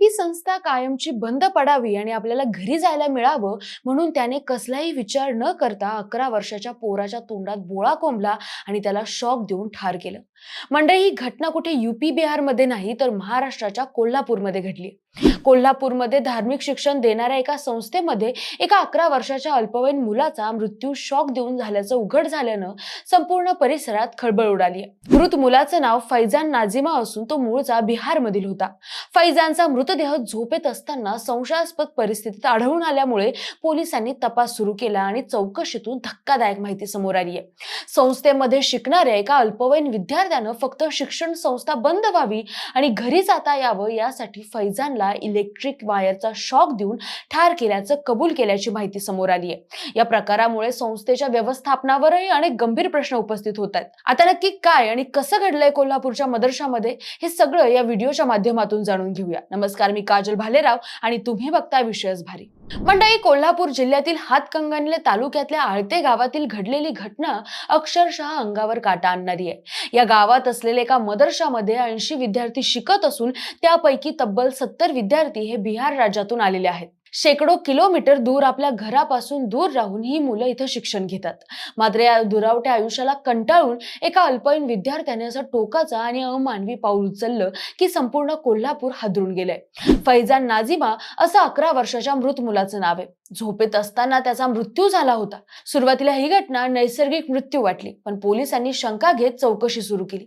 ही संस्था कायमची बंद पडावी आणि आपल्याला घरी जायला मिळावं म्हणून त्याने कसलाही विचार न करता अकरा वर्षाच्या पोराच्या तोंडात बोळा कोंबला आणि त्याला शॉक देऊन ठार केलं. मंडळी ही घटना कुठे युपी बिहारमध्ये नाही तर महाराष्ट्राच्या कोल्हापूरमध्ये घडली कोल्हापूरमध्ये धार्मिक शिक्षण देणाऱ्या एका संस्थेमध्ये एका अकरा वर्षाच्या अल्पवयीन मुलाचा मृत्यू शॉक देऊन झाल्याचं उघड झाल्यानं संपूर्ण परिसरात खळबळ उडाली. मृत मुलाचं नाव फैजान नाझिमा असून तो मूळचा बिहारमधील होता. फैजानचा मृतदेह झोपेत असताना संशयास्पद परिस्थितीत आढळून आल्यामुळे पोलिसांनी तपास सुरू केला आणि चौकशीतून धक्कादायक माहिती समोर आली आहे. संस्थेमध्ये शिकणाऱ्या एका अल्पवयीन विद्यार्थ्यानं फक्त शिक्षण संस्था बंद व्हावी आणि घरी जाता यावं यासाठी फैजानला इलेक्ट्रिक वायरचा शॉक देऊन ठार केल्याचं कबूल केल्याची माहिती समोर आली आहे या प्रकारामुळे संस्थेच्या व्यवस्थापनावरही अनेक गंभीर प्रश्न उपस्थित होत आहेत. आता नक्की काय आणि कसं घडलंय कोल्हापूरच्या मदरशामध्ये हे सगळं या व्हिडिओच्या माध्यमातून जाणून घेऊया. नमस्कार मी काजल भालेराव आणि तुम्ही बघता विषयच भारी. मंडळी कोल्हापूर जिल्ह्यातील हातकंगणले तालुक्यातल्या आळते गावातील घडलेली घटना अक्षरशः अंगावर काटा आणणारी आहे. या गावात असलेल्या एका मदरशामध्ये ऐंशी विद्यार्थी शिकत असून त्यापैकी तब्बल सत्तर विद्यार्थी हे बिहार राज्यातून आलेले आहेत. शेकडो किलोमीटर दूर आपल्या घरापासून दूर राहून ही मुलं इथं शिक्षण घेतात. मात्र या दुरावट्या आयुष्याला कंटाळून एका अल्पवयीन विद्यार्थ्याने असं टोकाचा आणि अमानवी पाऊल उचललं की संपूर्ण कोल्हापूर हादरून गेलंय. फैजान नाझिमा असं अकरा वर्षाच्या मृत मुलाचं नाव आहे. झोपेत असताना त्याचा मृत्यू झाला होता. सुरुवातीला ही घटना नैसर्गिक मृत्यू वाटली पण पोलिसांनी शंका घेत चौकशी सुरू केली.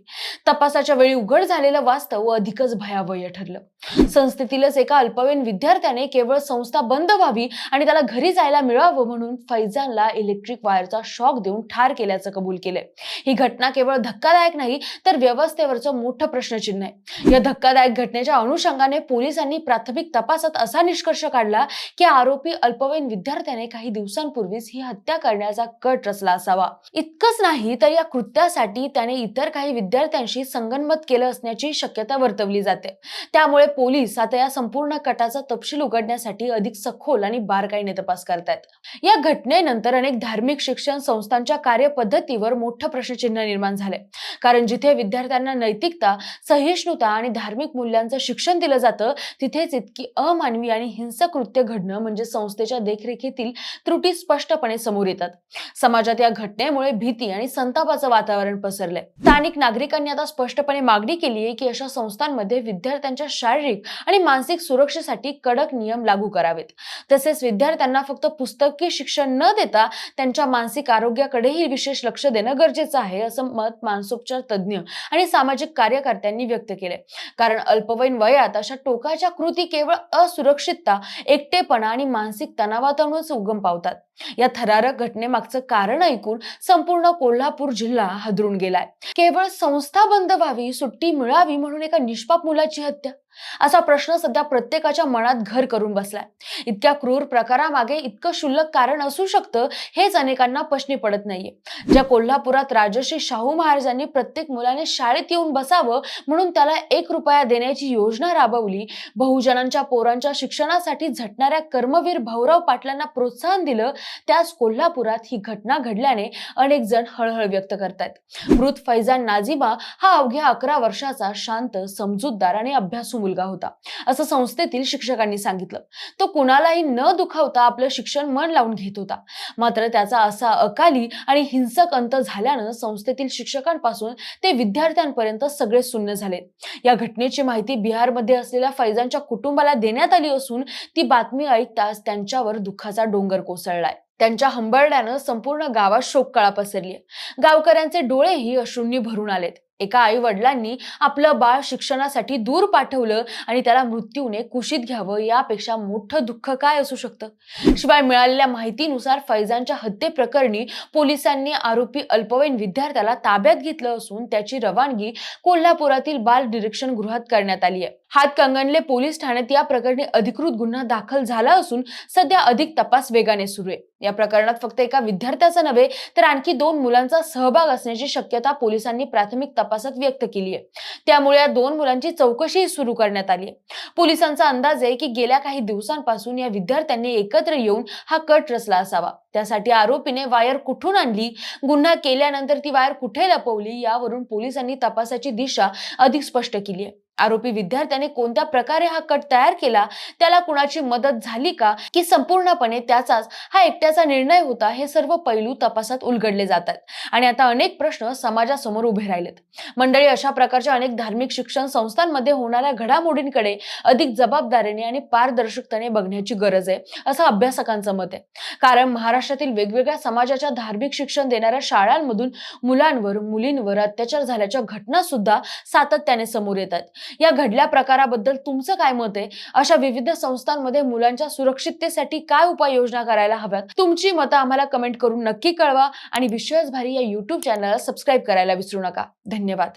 तपासाच्या वेळी उघड झालेलं वास्तव अधिकच भयावह ठरलं. संस्थेतीलच एका अल्पवयीन विद्यार्थ्याने केवळ संस्था बंद व्हावी आणि त्याला घरी जायला मिळावं म्हणून फैजानला इलेक्ट्रिक वायरचा शॉक देऊन ठार केल्याचं कबूल केलंय. ही घटना केवळ धक्कादायक नाही तर व्यवस्थेवरचं मोठं प्रश्नचिन्ह आहे. या धक्कादायक घटनेच्या अनुषंगाने पोलिसांनी प्राथमिक तपासात असा निष्कर्ष काढला की आरोपी अल्पवयीन विद्यार्थ्याने काही दिवसांपूर्वीच ही हत्या करण्याचा कट रचला असावा. इतकंच नाही तर या कृत्यासाठी त्याने इतर काही विद्यार्थ्यांशी संगनमत केलं असण्याची शक्यता वर्तवली जाते. त्यामुळे पोलीस आता या संपूर्ण कटाचा तपशील उघडण्यासाठी अधिक सखोल आणि बारकाईने तपास करतायत. या घटनेनंतर अनेक धार्मिक शिक्षण संस्थांच्या कार्यपद्धतीवर मोठं प्रश्नचिन्ह निर्माण झाले कारण जिथे विद्यार्थ्यांना नैतिकता सहिष्णुता आणि धार्मिक मूल्यांचं शिक्षण दिलं जातं तिथेच इतकी अमानवी आणि हिंसक कृत्य घडणं म्हणजे संस्थेच्या देखरेखीतील त्रुटी स्पष्टपणे समोर येतात. समाजात या घटनेमुळे भीती आणि संतापाचं वातावरण पसरलंय. स्थानिक नागरिकांनी आता स्पष्टपणे मागणी केली आहे की अशा संस्थांमध्ये विद्यार्थ्यांच्या शारीरिक शारीरिक आणि मानसिक सुरक्षेसाठी कडक नियम लागू करावेत. तसेच विद्यार्थ्यांना फक्त पुस्तकी शिक्षण न देता त्यांच्या मानसिक आरोग्याकडेही विशेष लक्ष देणं गरजेचं आहे असं मत मानसोपचार तज्ज्ञ आणि सामाजिक कार्यकर्त्यांनी व्यक्त केले कारण अल्पवयीन वयात अशा टोकाच्या कृती केवळ असुरक्षितता एकटेपणा आणि मानसिक तणावातूनच उगम पावतात. या थरारक घटनेमागचं कारण ऐकून संपूर्ण कोल्हापूर जिल्हा हादरून गेलाय. केवळ संस्था बंद व्हावी सुट्टी मिळावी म्हणून एका निष्पाप मुलाची हत्या? असा प्रश्न सध्या प्रत्येकाच्या मनात घर करून बसलाय. इतक्या क्रूर प्रकारामागे इतकं क्षुल्लक कारण असू शकतं हेच अनेकांना प्रश्नी पडत नाहीये. ज्या कोल्हापुरात राजश्री शाहू महाराजांनी प्रत्येक मुलाने शाळेत येऊन बसावं म्हणून त्याला एक रुपया देण्याची योजना राबवली बहुजनांच्या पोरांच्या शिक्षणासाठी झटणाऱ्या कर्मवीर भाऊराव पाटलांना प्रोत्साहन दिलं त्याच कोल्हापुरात ही घटना घडल्याने अनेक जण हळहळ व्यक्त करतायत. मृत फैजान नाझिमा हा अवघ्या अकरा वर्षाचा शांत समजूतदार आणि अभ्यासू मुलगा होता. असं संस्थेतील शिक्षकांनी सांगितलं. तो कुणालाही न दुखावता आपलं शिक्षण मन लावून घेत होता. मात्र त्याचा असा अकाली आणि हिंसक अंत झाल्यानं संस्थेतील शिक्षकांपासून ते विद्यार्थ्यांपर्यंत सगळे शून्य झाले. या घटनेची माहिती बिहारमध्ये असलेल्या फैजांच्या कुटुंबाला देण्यात आली असून ती बातमी ऐकताच त्यांच्यावर दुःखाचा डोंगर कोसळलाय. त्यांच्या हंबरड्यानं संपूर्ण गावात शोककळा पसरली गावकऱ्यांचे डोळेही अश्रूंनी भरून आलेत. एका आई वडिलांनी आपलं बाळ शिक्षणासाठी दूर पाठवलं आणि त्याला मृत्यूने कुशीत घ्यावं यापेक्षा मोठं दुःख काय असू शकतं? शिवाय मिळालेल्या माहितीनुसार फैजानच्या हत्येप्रकरणी पोलिसांनी आरोपी अल्पवयीन विद्यार्थ्याला ताब्यात घेतलं असून त्याची रवानगी कोल्हापुरातील बाल निरीक्षण गृहात करण्यात आली आहे. हातकंगणले पोलीस ठाण्यात या प्रकरणी अधिकृत गुन्हा दाखल झाला असून सध्या अधिक तपास वेगाने सुरू आहे. या प्रकरणात फक्त एका विद्यार्थ्याचा नव्हे तर आणखी दोन मुलांचा सहभाग असण्याची शक्यता पोलिसांनी प्राथमिक तपासात व्यक्त केली आहे. त्यामुळे या दोन मुलांची चौकशी सुरू करण्यात आली आहे. पोलिसांचा अंदाज आहे की गेल्या काही दिवसांपासून या विद्यार्थ्यांनी एकत्र येऊन हा कट रचला असावा. त्यासाठी आरोपीने वायर कुठून आणली? गुन्हा केल्यानंतर ती वायर कुठे लपवली? यावरून पोलिसांनी तपासाची दिशा अधिक स्पष्ट केली आहे. आरोपी विद्यार्थ्याने कोणत्या प्रकारे हा कट तयार केला? त्याला कुणाची मदत झाली का? की संपूर्णपणे त्याचाच हा एकट्याचा निर्णय होता? हे सर्व पैलू तपासात उलगडले जातात. आणि आता अनेक प्रश्न समाजासमोर उभे राहिलेत. मंडळी अशा प्रकारच्या अनेक धार्मिक शिक्षण संस्थांमध्ये होणाऱ्या घडामोडींकडे अधिक जबाबदारीने आणि पारदर्शकतेने बघण्याची गरज आहे असं अभ्यासकांचं मत आहे. कारण महाराष्ट्रातील वेगवेगळ्या समाजाच्या धार्मिक शिक्षण देणाऱ्या शाळांमधून मुलांवर मुलींवर अत्याचार झाल्याच्या घटना सुद्धा सातत्याने समोर येतात. या घडल्या प्रकाराबद्दल तुमचं काय मत आहे? अशा विविध संस्थांमध्ये मुलांच्या सुरक्षिततेसाठी काय उपाययोजना करायला हव्यात? तुमची मतं आम्हाला कमेंट करून नक्की कळवा आणि विश्वास भारी या युट्यूब चॅनलला सबस्क्राईब करायला विसरू नका. धन्यवाद.